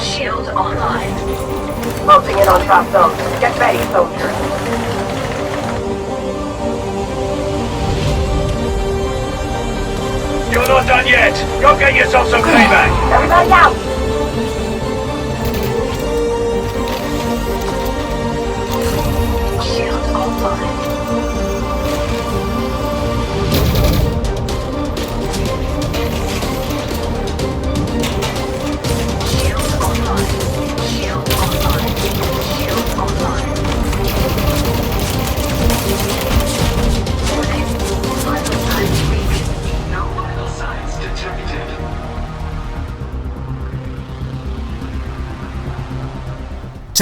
Shield online. Closing in on top zone. Get ready, soldiers. You're not done yet. Go get yourself some payback. Everybody out!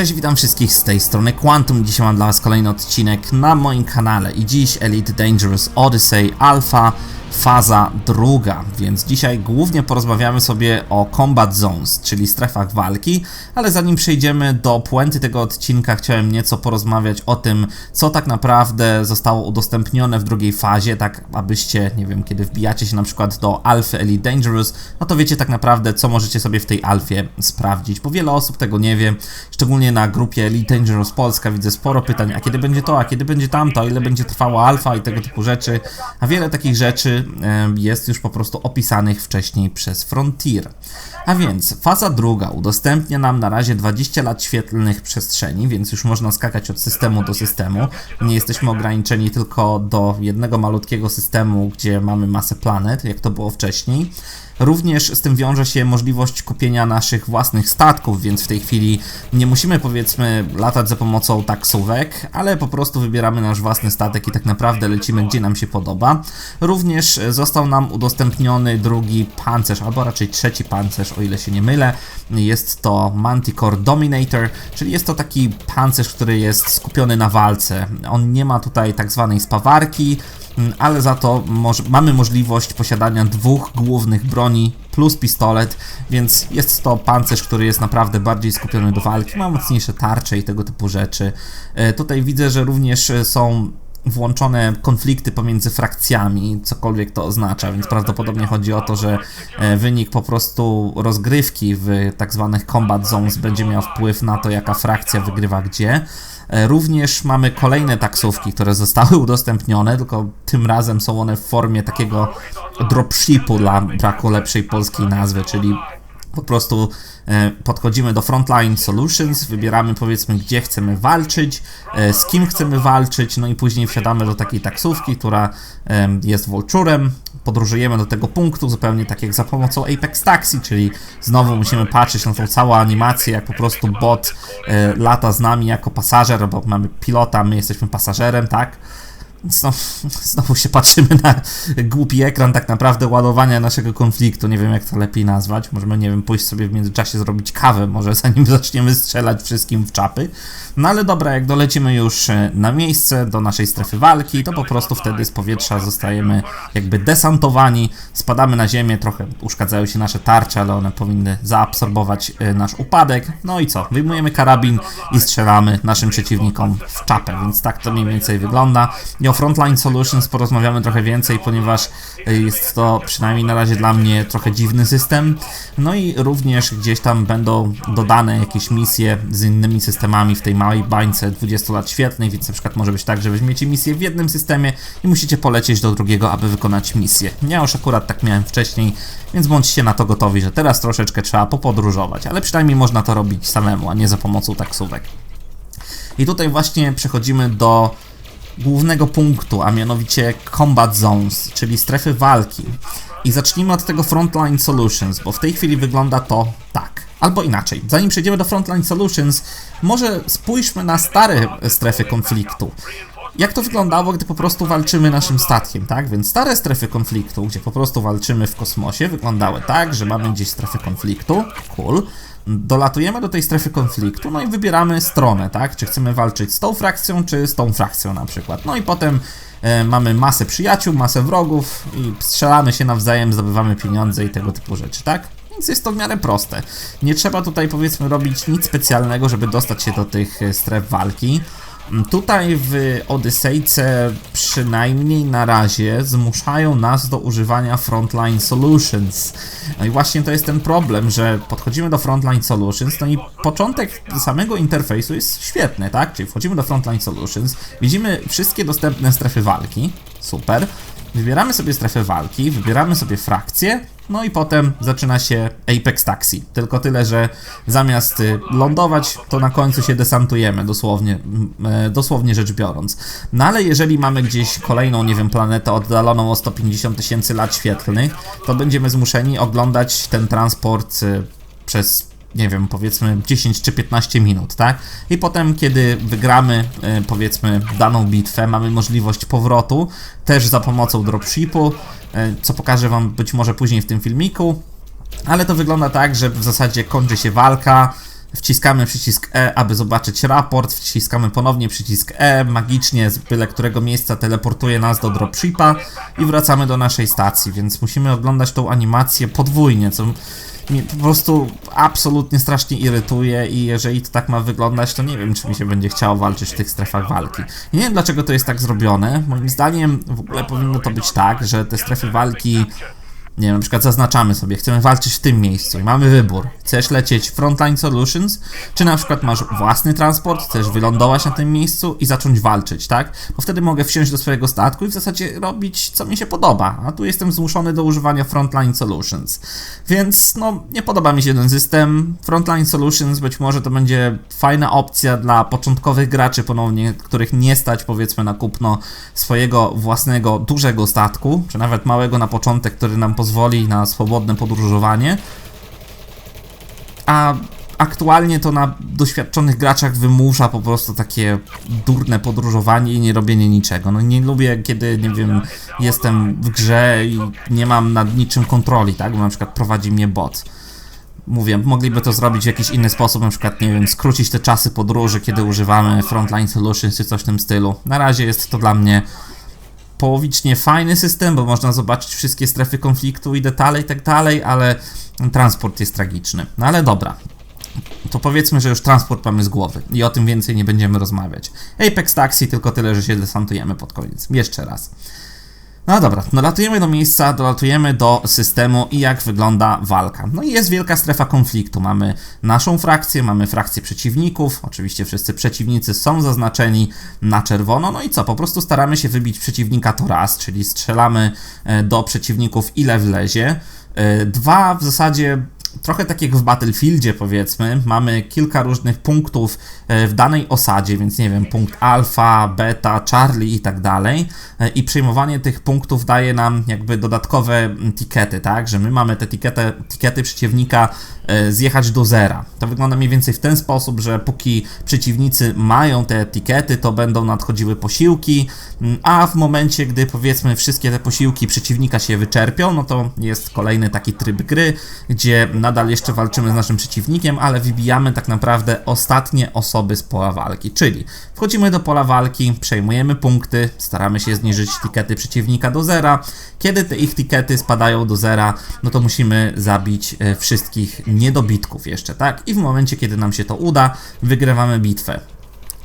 Cześć, witam wszystkich z tej strony Quantum. Dzisiaj mam dla Was kolejny odcinek na moim kanale i dziś Elite Dangerous Odyssey Alpha faza druga, więc dzisiaj głównie porozmawiamy sobie o Combat Zones, czyli strefach walki, ale zanim przejdziemy do puenty tego odcinka, chciałem nieco porozmawiać o tym, co tak naprawdę zostało udostępnione w drugiej fazie, tak abyście, nie wiem, kiedy wbijacie się na przykład do Alpha Elite Dangerous, no to wiecie tak naprawdę, co możecie sobie w tej alfie sprawdzić, bo wiele osób tego nie wie, szczególnie na grupie Elite Dangerous Polska widzę sporo pytań, a kiedy będzie to, a kiedy będzie tamto, ile będzie trwała alfa i tego typu rzeczy, a wiele takich rzeczy em, jest już po prostu opisanych wcześniej przez Frontier. A więc faza druga udostępnia nam na razie 20 lat świetlnych przestrzeni, więc już można skakać od systemu do systemu. Nie jesteśmy ograniczeni tylko do jednego malutkiego systemu, gdzie mamy masę planet, jak to było wcześniej. Również z tym wiąże się możliwość kupienia naszych własnych statków, więc w tej chwili nie musimy powiedzmy latać za pomocą taksówek, ale po prostu wybieramy nasz własny statek i tak naprawdę lecimy gdzie nam się podoba. Również został nam udostępniony drugi pancerz, albo raczej trzeci pancerz, o ile się nie mylę. Jest to Manticore Dominator, czyli jest to taki pancerz, który jest skupiony na walce. On nie ma tutaj tak zwanej spawarki, ale za to moż- mamy możliwość posiadania dwóch głównych broni plus pistolet, więc jest to pancerz, który jest naprawdę bardziej skupiony do walki, ma mocniejsze tarcze i tego typu rzeczy. E, Tutaj widzę, że również e, są włączone konflikty pomiędzy frakcjami, cokolwiek to oznacza, więc prawdopodobnie chodzi o to, że e, wynik po prostu rozgrywki w tak zwanych combat zones będzie miał wpływ na to, jaka frakcja wygrywa gdzie. E, Również mamy kolejne taksówki, które zostały udostępnione, tylko tym razem są one w formie takiego dropshipu dla braku lepszej polskiej nazwy, czyli po prostu e, podchodzimy do Frontline Solutions, wybieramy powiedzmy gdzie chcemy walczyć, e, z kim chcemy walczyć, no i później wsiadamy do takiej taksówki, która em, jest Vulturem, podróżujemy do tego punktu, zupełnie tak jak za pomocą Apex Taxi, czyli znowu musimy patrzeć na tą całą animację, jak po prostu bot e, lata z nami jako pasażer, bo mamy pilota, my jesteśmy pasażerem, tak? Znowu, znowu się patrzymy na głupi ekran tak naprawdę ładowania naszego konfliktu. Nie wiem jak to lepiej nazwać. Możemy, nie wiem, pójść sobie w międzyczasie zrobić kawę, może zanim zaczniemy strzelać wszystkim w czapy. No ale dobra, jak dolecimy już e, na miejsce do naszej strefy walki, to po prostu wtedy z powietrza zostajemy jakby desantowani, spadamy na ziemię, trochę uszkadzają się nasze tarcze, ale one powinny zaabsorbować e, nasz upadek. No i co? Wyjmujemy karabin i strzelamy naszym przeciwnikom w czapę, więc tak to mniej więcej wygląda. O Frontline Solutions porozmawiamy trochę więcej, ponieważ e, jest to przynajmniej na razie dla mnie trochę dziwny system. No i również gdzieś tam będą dodane jakieś misje z innymi systemami w tej małej bańce 20 lat świetnej, więc na przykład może być tak, że weźmiecie misję w jednym systemie i musicie polecieć do drugiego, aby wykonać misję. Ja już akurat tak miałem wcześniej, więc bądźcie na to gotowi, że teraz troszeczkę trzeba popodróżować, ale przynajmniej można to robić samemu, a nie za pomocą taksówek. I tutaj właśnie przechodzimy do głównego punktu, a mianowicie Combat Zones, czyli strefy walki. I zacznijmy od tego Frontline Solutions, bo w tej chwili wygląda to tak. Albo inaczej, zanim przejdziemy do Frontline Solutions, może spójrzmy na stare strefy konfliktu. Jak to wyglądało, gdy po prostu walczymy naszym statkiem, tak? Więc stare strefy konfliktu, gdzie po prostu walczymy w kosmosie, wyglądały tak, że mamy gdzieś strefę konfliktu, cool. Dolatujemy do tej strefy konfliktu, no i wybieramy stronę, tak? Czy chcemy walczyć z tą frakcją, czy z tą frakcją na przykład. No i potem e, mamy masę przyjaciół, masę wrogów i strzelamy się nawzajem, zdobywamy pieniądze i tego typu rzeczy, tak? Więc jest to w miarę proste. Nie trzeba tutaj powiedzmy robić nic specjalnego, żeby dostać się do tych e, stref walki. Tutaj w Odysseyce przynajmniej na razie zmuszają nas do używania Frontline Solutions. No i właśnie to jest ten problem, że podchodzimy do Frontline Solutions, no i początek samego interfejsu jest świetny, tak? Czyli wchodzimy do Frontline Solutions, widzimy wszystkie dostępne strefy walki, super. Wybieramy sobie strefę walki, wybieramy sobie frakcję, no i potem zaczyna się Apex Taxi. Tylko tyle, że zamiast y, lądować, to na końcu się desantujemy, dosłownie, e, dosłownie rzecz biorąc. No ale jeżeli mamy gdzieś kolejną, nie wiem, planetę oddaloną o 150 tysięcy lat świetlnych, to będziemy zmuszeni oglądać ten transport y, przez nie wiem, powiedzmy 10 czy 15 minut, tak? I potem, kiedy wygramy, e, powiedzmy, daną bitwę, mamy możliwość powrotu, też za pomocą dropshipu, e, co pokażę Wam być może później w tym filmiku, ale to wygląda tak, że w zasadzie kończy się walka, wciskamy przycisk E, aby zobaczyć raport, wciskamy ponownie przycisk E, magicznie z byle którego miejsca teleportuje nas do dropshipa i wracamy do naszej stacji, więc musimy oglądać tą animację podwójnie, co mnie po prostu absolutnie strasznie irytuje i jeżeli to tak ma wyglądać, to nie wiem, czy mi się będzie chciało walczyć w tych strefach walki. Nie wiem, dlaczego to jest tak zrobione. Moim zdaniem w ogóle powinno to być tak, że te strefy walki nie wiem, na przykład zaznaczamy sobie, chcemy walczyć w tym miejscu i mamy wybór. Chcesz lecieć Frontline Solutions, czy na przykład masz własny transport, chcesz wylądować na tym miejscu i zacząć walczyć, tak? Bo wtedy mogę wsiąść do swojego statku i w zasadzie robić co mi się podoba, a tu jestem zmuszony do używania Frontline Solutions. Więc no, nie podoba mi się ten system. Frontline Solutions być może to będzie fajna opcja dla początkowych graczy ponownie, których nie stać powiedzmy na kupno swojego własnego dużego statku, czy nawet małego na początek, który nam pozwoli na swobodne podróżowanie. A aktualnie to na doświadczonych graczach wymusza po prostu takie durne podróżowanie i nie robienie niczego. No nie lubię, kiedy, nie wiem, jestem w grze i nie mam nad niczym kontroli, tak? Bo na przykład prowadzi mnie bot. Mówię, mogliby to zrobić w jakiś inny sposób, na przykład, nie wiem, skrócić te czasy podróży, kiedy używamy Frontline Solutions czy coś w tym stylu. Na razie jest to dla mnie połowicznie fajny system, bo można zobaczyć wszystkie strefy konfliktu i detale i tak dalej, ale transport jest tragiczny. No ale dobra. To powiedzmy, że już transport mamy z głowy i o tym więcej nie będziemy rozmawiać. Apex Taxi, tylko tyle, że się desantujemy pod koniec. Jeszcze raz. No dobra, dolatujemy do miejsca, dolatujemy do systemu i jak wygląda walka. No i jest wielka strefa konfliktu. Mamy naszą frakcję, mamy frakcję przeciwników. Oczywiście wszyscy przeciwnicy są zaznaczeni na czerwono. No i co? Po prostu staramy się wybić przeciwnika to raz, czyli strzelamy e, do przeciwników ile wlezie. E, Dwa, w zasadzie trochę tak jak w Battlefieldzie powiedzmy, mamy kilka różnych punktów e, w danej osadzie, więc nie wiem, punkt alfa, beta, Charlie i tak dalej. E, I przejmowanie tych punktów daje nam jakby dodatkowe tikety, tak? Że my mamy te tikety, tikety przeciwnika zjechać do zera. To wygląda mniej więcej w ten sposób, że póki przeciwnicy mają te etykiety, to będą nadchodziły posiłki, mm, a w momencie, gdy powiedzmy wszystkie te posiłki przeciwnika się wyczerpią, no to jest kolejny taki tryb gry, gdzie nadal jeszcze walczymy z naszym przeciwnikiem, ale wybijamy tak naprawdę ostatnie osoby z pola walki. Czyli wchodzimy do pola walki, przejmujemy punkty, staramy się zniżyć tikety przeciwnika do zera. Kiedy te ich tikety spadają do zera, no to musimy zabić e, wszystkich niedobitków jeszcze, tak? I w momencie, kiedy nam się to uda, wygrywamy bitwę.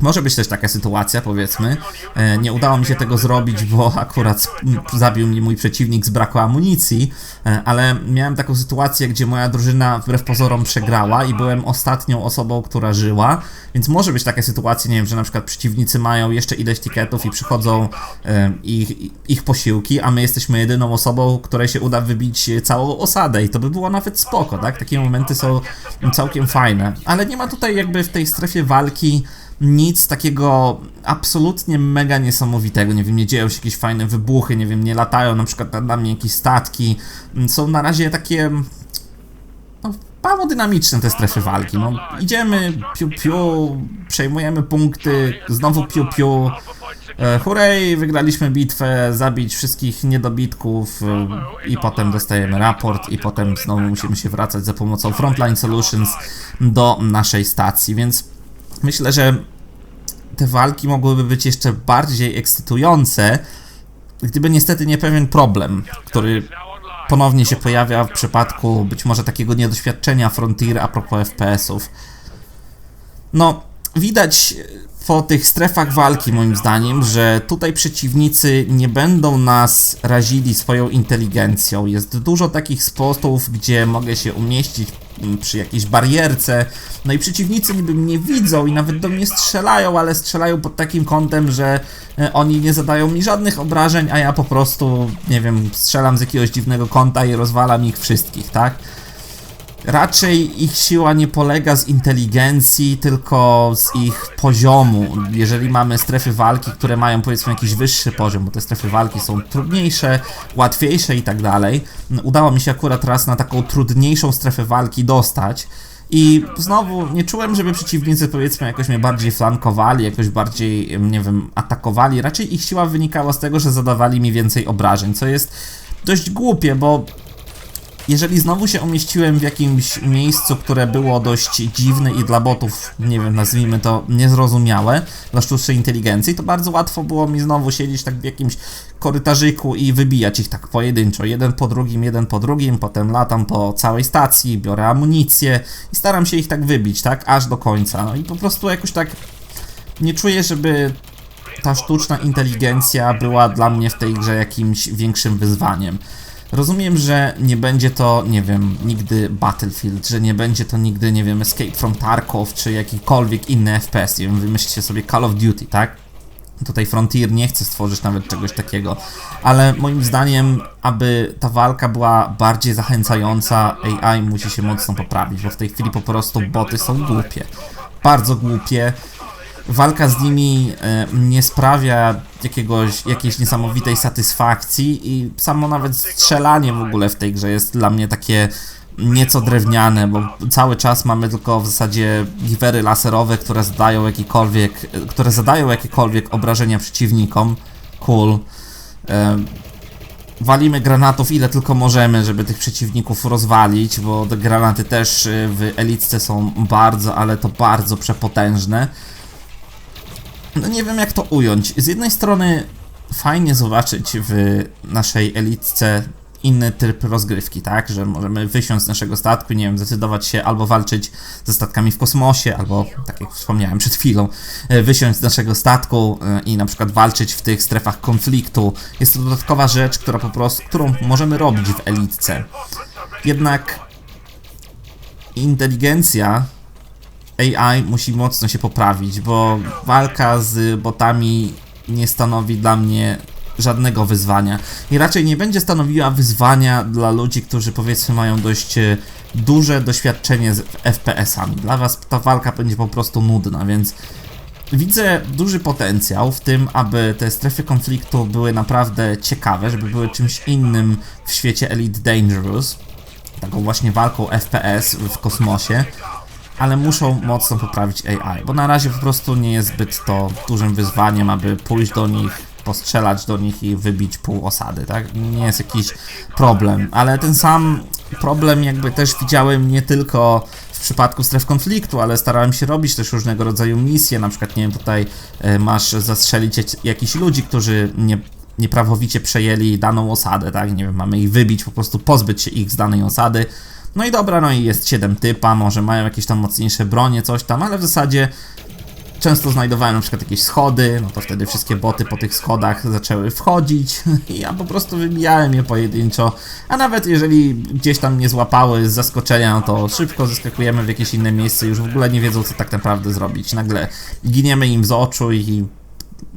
Może być też taka sytuacja, powiedzmy. E, nie udało mi się tego zrobić, bo akurat zabił mnie mój przeciwnik z braku amunicji, e, ale miałem taką sytuację, gdzie moja drużyna wbrew pozorom przegrała i byłem ostatnią osobą, która żyła, więc może być taka sytuacja, nie wiem, że na przykład przeciwnicy mają jeszcze ileś tiketów i przychodzą e, ich, ich posiłki, a my jesteśmy jedyną osobą, której się uda wybić całą osadę i to by było nawet spoko, tak? Takie momenty są całkiem fajne, ale nie ma tutaj jakby w tej strefie walki nic takiego absolutnie mega niesamowitego. Nie wiem, nie dzieją się jakieś fajne wybuchy, nie wiem, nie latają na przykład nad nami jakieś statki. Są na razie takie. No, mało dynamiczne te strefy walki. No, idziemy, piu piu, przejmujemy punkty, znowu piu piu. E, wygraliśmy bitwę, zabić wszystkich niedobitków e, i potem dostajemy raport i potem znowu musimy się wracać za pomocą Frontline Solutions do naszej stacji, więc myślę, że te walki mogłyby być jeszcze bardziej ekscytujące, gdyby niestety nie pewien problem, który ponownie się pojawia w przypadku być może takiego niedoświadczenia Frontier a propos FPS-ów. No, widać po tych strefach walki, moim zdaniem, że tutaj przeciwnicy nie będą nas razili swoją inteligencją. Jest dużo takich spotów, gdzie mogę się umieścić mm, przy jakiejś barierce, no i przeciwnicy niby mnie widzą i nawet do mnie strzelają, ale strzelają pod takim kątem, że e, oni nie zadają mi żadnych obrażeń, a ja po prostu, nie wiem, strzelam z jakiegoś dziwnego kąta i rozwalam ich wszystkich, tak? Raczej ich siła nie polega z inteligencji, tylko z ich poziomu. Jeżeli mamy strefy walki, które mają powiedzmy jakiś wyższy poziom, bo te strefy walki są trudniejsze, łatwiejsze i tak dalej. Udało mi się akurat raz na taką trudniejszą strefę walki dostać. I znowu nie czułem, żeby przeciwnicy powiedzmy jakoś mnie bardziej flankowali, jakoś bardziej, nie wiem, atakowali. Raczej ich siła wynikała z tego, że zadawali mi więcej obrażeń, co jest dość głupie, bo jeżeli znowu się umieściłem w jakimś miejscu, które było dość dziwne i dla botów, nie wiem, nazwijmy to niezrozumiałe, dla sztucznej inteligencji, to bardzo łatwo było mi znowu siedzieć tak w jakimś korytarzyku i wybijać ich tak pojedynczo, jeden po drugim, jeden po drugim, potem latam po całej stacji, biorę amunicję i staram się ich tak wybić, tak, aż do końca. No i po prostu jakoś tak nie czuję, żeby ta sztuczna inteligencja była dla mnie w tej grze jakimś większym wyzwaniem. Rozumiem, że nie będzie to, nie wiem, nigdy Battlefield, że nie będzie to nigdy, nie wiem, Escape from Tarkov, czy jakikolwiek inny FPS, nie wiem, wymyślcie sobie Call of Duty, tak? Tutaj Frontier nie chce stworzyć nawet czegoś takiego, ale moim zdaniem, aby ta walka była bardziej zachęcająca, AI musi się mocno poprawić, bo w tej chwili po prostu boty są głupie. Bardzo głupie. Walka z nimi e, nie sprawia jakiegoś, jakiejś niesamowitej satysfakcji i samo nawet strzelanie w ogóle w tej grze jest dla mnie takie nieco drewniane, bo cały czas mamy tylko w zasadzie giwery laserowe, które zadają jakikolwiek, które zadają jakiekolwiek obrażenia przeciwnikom. Cool. E, walimy granatów ile tylko możemy, żeby tych przeciwników rozwalić, bo te granaty też y, w elitce są bardzo, ale to bardzo przepotężne. No nie wiem jak to ująć. Z jednej strony fajnie zobaczyć w naszej elitce inny tryb rozgrywki, tak? Że możemy wysiąść z naszego statku nie wiem, zdecydować się albo walczyć ze statkami w kosmosie, albo tak jak wspomniałem przed chwilą, e, wysiąść z naszego statku e, i na przykład walczyć w tych strefach konfliktu. Jest to dodatkowa rzecz, która po prostu, którą możemy robić w elitce. Jednak inteligencja AI musi mocno się poprawić, bo walka z botami nie stanowi dla mnie żadnego wyzwania. I raczej nie będzie stanowiła wyzwania dla ludzi, którzy powiedzmy mają dość e, duże doświadczenie z FPS-ami. Dla was ta walka będzie po prostu nudna, więc widzę duży potencjał w tym, aby te strefy konfliktu były naprawdę ciekawe, żeby były czymś innym w świecie Elite Dangerous. Taką właśnie walką FPS w kosmosie ale muszą mocno poprawić AI, bo na razie po prostu nie jest zbyt to dużym wyzwaniem, aby pójść do nich, postrzelać do nich i wybić pół osady, tak? Nie jest jakiś problem, ale ten sam problem jakby też widziałem nie tylko w przypadku stref konfliktu, ale starałem się robić też różnego rodzaju misje, na przykład nie wiem, tutaj e, masz zastrzelić jakichś ludzi, którzy nie nieprawowicie przejęli daną osadę, tak? Nie wiem, mamy ich wybić, po prostu pozbyć się ich z danej osady. No i dobra, no i jest 7 typa, może mają jakieś tam mocniejsze bronie, coś tam, ale w zasadzie często znajdowałem na przykład jakieś schody, no to wtedy wszystkie boty po tych schodach zaczęły wchodzić i ja po prostu wybijałem je pojedynczo, a nawet jeżeli gdzieś tam nie złapały z zaskoczenia, no to szybko zeskakujemy w jakieś inne miejsce, już w ogóle nie wiedzą co tak naprawdę zrobić, nagle giniemy im z oczu i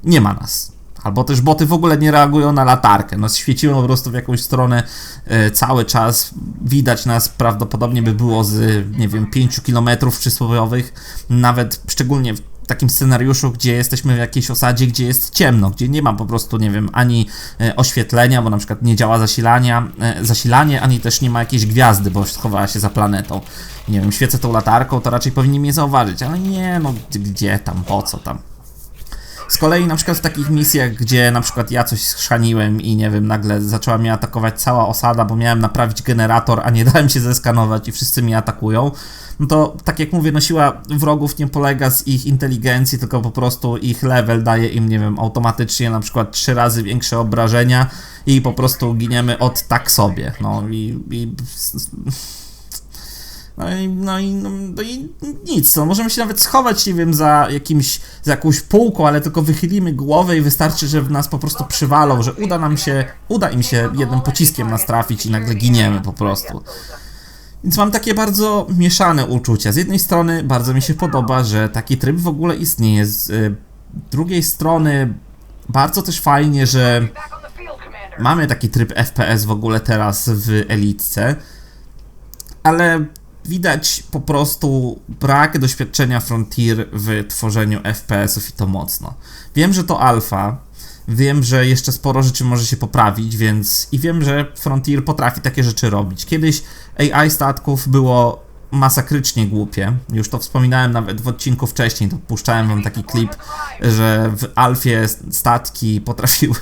nie ma nas. Albo też boty w ogóle nie reagują na latarkę. No świeciły po prostu w jakąś stronę e, cały czas. Widać nas prawdopodobnie by było z, nie wiem, 5 km przysłowiowych. Nawet szczególnie w takim scenariuszu, gdzie jesteśmy w jakiejś osadzie, gdzie jest ciemno, gdzie nie ma po prostu, nie wiem, ani e, oświetlenia, bo na przykład nie działa zasilania, e, zasilanie, ani też nie ma jakiejś gwiazdy, bo schowała się za planetą. Nie wiem, świecę tą latarką, to raczej powinni mnie zauważyć, ale nie, no gdzie tam, po co tam. Z kolei na przykład w takich misjach, gdzie na przykład ja coś schrzaniłem i nie wiem, nagle zaczęła mnie atakować cała osada, bo miałem naprawić generator, a nie dałem się zeskanować i wszyscy mnie atakują, no to tak jak mówię, no siła wrogów nie polega z ich inteligencji, tylko po prostu ich level daje im, nie wiem, automatycznie na przykład trzy razy większe obrażenia i po prostu giniemy od tak sobie. No i, i No i, no i, no, no i nic, no możemy się nawet schować, nie wiem, za jakimś, za jakąś półką, ale tylko wychylimy głowę i wystarczy, że w nas po prostu przywalą, że uda nam się, uda im się jednym pociskiem nas trafić i nagle giniemy po prostu. Więc mam takie bardzo mieszane uczucia. Z jednej strony bardzo mi się podoba, że taki tryb w ogóle istnieje, z y, drugiej strony bardzo też fajnie, że mamy taki tryb FPS w ogóle teraz w Elitce, ale widać po prostu brak doświadczenia Frontier w tworzeniu FPS-ów i to mocno. Wiem, że to alfa, wiem, że jeszcze sporo rzeczy może się poprawić, więc i wiem, że Frontier potrafi takie rzeczy robić. Kiedyś AI statków było masakrycznie głupie. Już to wspominałem nawet w odcinku wcześniej, to puszczałem wam taki klip, że w Alfie statki potrafiły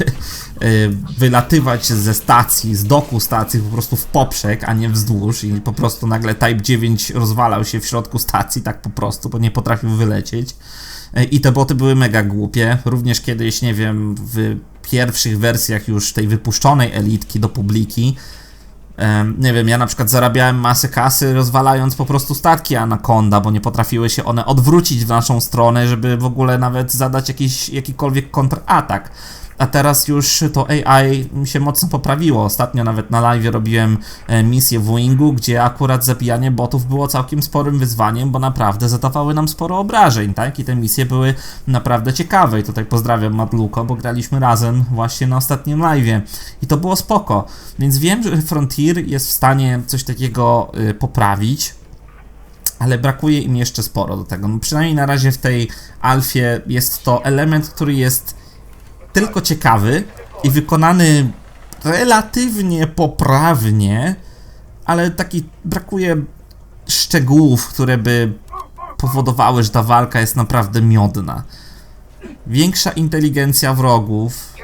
y, wylatywać ze stacji, z doku stacji po prostu w poprzek, a nie wzdłuż i po prostu nagle Type 9 rozwalał się w środku stacji tak po prostu, bo nie potrafił wylecieć. Y, I te boty były mega głupie. Również kiedyś, nie wiem, w pierwszych wersjach już tej wypuszczonej elitki do publiki nie wiem, ja na przykład zarabiałem masę kasy rozwalając po prostu statki Anaconda, bo nie potrafiły się one odwrócić w naszą stronę, żeby w ogóle nawet zadać jakiś, jakikolwiek kontratak. A teraz już to AI się mocno poprawiło. Ostatnio nawet na live robiłem e, misję w Wingu, gdzie akurat zabijanie botów było całkiem sporym wyzwaniem, bo naprawdę zadawały nam sporo obrażeń, tak? I te misje były naprawdę ciekawe. I tutaj pozdrawiam Madluko, bo graliśmy razem właśnie na ostatnim live. I to było spoko. Więc wiem, że Frontier jest w stanie coś takiego y, poprawić ale brakuje im jeszcze sporo do tego. No przynajmniej na razie w tej alfie jest to element, który jest tylko ciekawy i wykonany relatywnie poprawnie, ale taki brakuje szczegółów, które by powodowały, że ta walka jest naprawdę miodna. Większa inteligencja wrogów,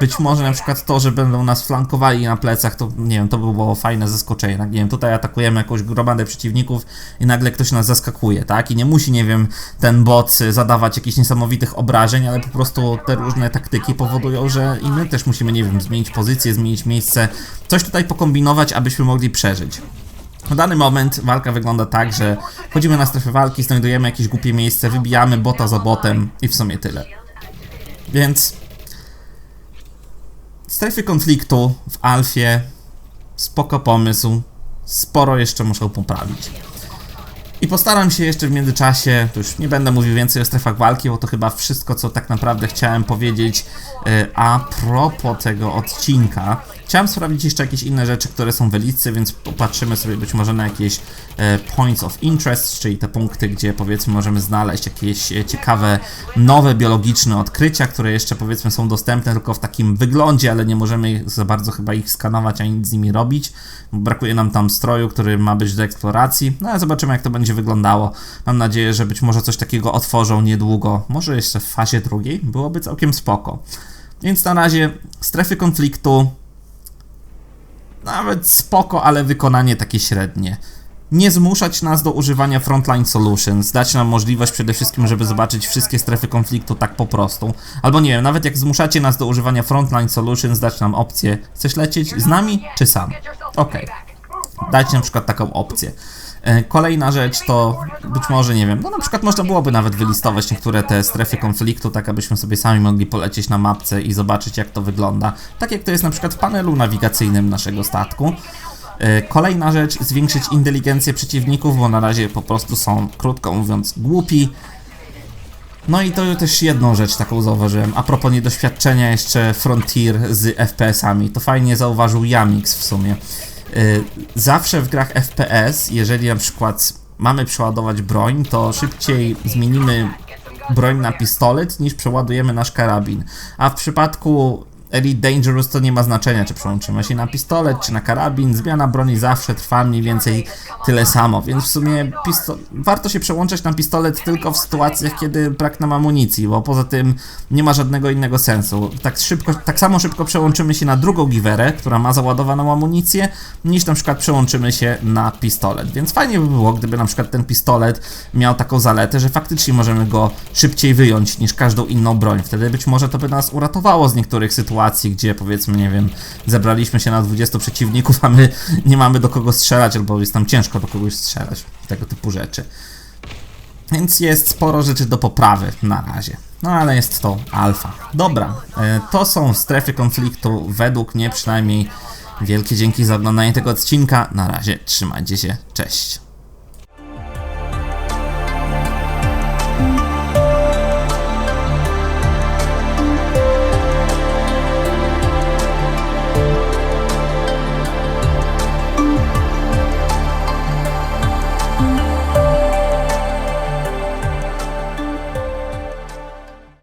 być może na przykład to, że będą nas flankowali na plecach, to nie wiem, to by było fajne zaskoczenie. Tak, nie wiem, tutaj atakujemy jakąś gromadę przeciwników i nagle ktoś nas zaskakuje, tak? I nie musi, nie wiem, ten bot zadawać jakichś niesamowitych obrażeń, ale po prostu te różne taktyki powodują, że i my też musimy, nie wiem, zmienić pozycję, zmienić miejsce, coś tutaj pokombinować, abyśmy mogli przeżyć. Na dany moment walka wygląda tak, że wchodzimy na strefę walki, znajdujemy jakieś głupie miejsce, wybijamy bota za botem i w sumie tyle. Więc strefy konfliktu w Alfie spoko pomysł, sporo jeszcze muszę poprawić. I postaram się jeszcze w międzyczasie, to już nie będę mówił więcej o strefach walki, bo to chyba wszystko, co tak naprawdę chciałem powiedzieć e, a propos tego odcinka. Chciałem sprawdzić jeszcze jakieś inne rzeczy, które są w Elitce, więc popatrzymy sobie być może na jakieś e, points of interest, czyli te punkty, gdzie powiedzmy możemy znaleźć jakieś e, ciekawe, nowe biologiczne odkrycia, które jeszcze powiedzmy są dostępne tylko w takim wyglądzie, ale nie możemy za bardzo chyba ich skanować ani nic z nimi robić. Brakuje nam tam stroju, który ma być do eksploracji, no ale zobaczymy jak to będzie wyglądało. Mam nadzieję, że być może coś takiego otworzą niedługo, może jeszcze w fazie drugiej, byłoby całkiem spoko. Więc na razie strefy konfliktu nawet spoko, ale wykonanie takie średnie. Nie zmuszać nas do używania Frontline Solutions, dać nam możliwość przede wszystkim, żeby zobaczyć wszystkie strefy konfliktu tak po prostu. Albo nie wiem, nawet jak zmuszacie nas do używania Frontline Solutions, dać nam opcję, chcesz lecieć z nami czy sam? Okej, dać na przykład taką opcję. E, Kolejna rzecz to być może, nie wiem, no na przykład można byłoby nawet wylistować niektóre te strefy konfliktu, tak abyśmy sobie sami mogli polecieć na mapce i zobaczyć jak to wygląda. Tak jak to jest na przykład w panelu nawigacyjnym naszego statku. E, Kolejna rzecz, zwiększyć inteligencję przeciwników, bo na razie po prostu są, krótko mówiąc, głupi. No i to też jedną rzecz taką zauważyłem. A propos niedoświadczenia jeszcze Frontier z FPS-ami. To fajnie zauważył Yamix w sumie. Y, Zawsze w grach FPS, jeżeli na przykład mamy przeładować broń, to szybciej zmienimy broń na pistolet niż przeładujemy nasz karabin. A w przypadku Elite Dangerous to nie ma znaczenia, czy przełączymy się na pistolet, czy na karabin. Zmiana broni zawsze trwa mniej więcej tyle samo, więc w sumie warto się przełączać na pistolet tylko w sytuacjach, kiedy brak nam amunicji, bo poza tym nie ma żadnego innego sensu. Tak, szybko, tak samo szybko przełączymy się na drugą giwerę, która ma załadowaną amunicję, niż na przykład przełączymy się na pistolet. Więc fajnie by było, gdyby na przykład ten pistolet miał taką zaletę, że faktycznie możemy go szybciej wyjąć niż każdą inną broń. Wtedy być może to by nas uratowało z niektórych sytuacji sytuacji, gdzie powiedzmy, nie wiem, zebraliśmy się na 20 przeciwników, a my nie mamy do kogo strzelać, albo jest nam ciężko do kogoś strzelać, tego typu rzeczy. Więc jest sporo rzeczy do poprawy na razie. No ale jest to alfa. Dobra, e, to są strefy konfliktu, według mnie przynajmniej. Wielkie dzięki za oglądanie tego odcinka. Na razie trzymajcie się, cześć.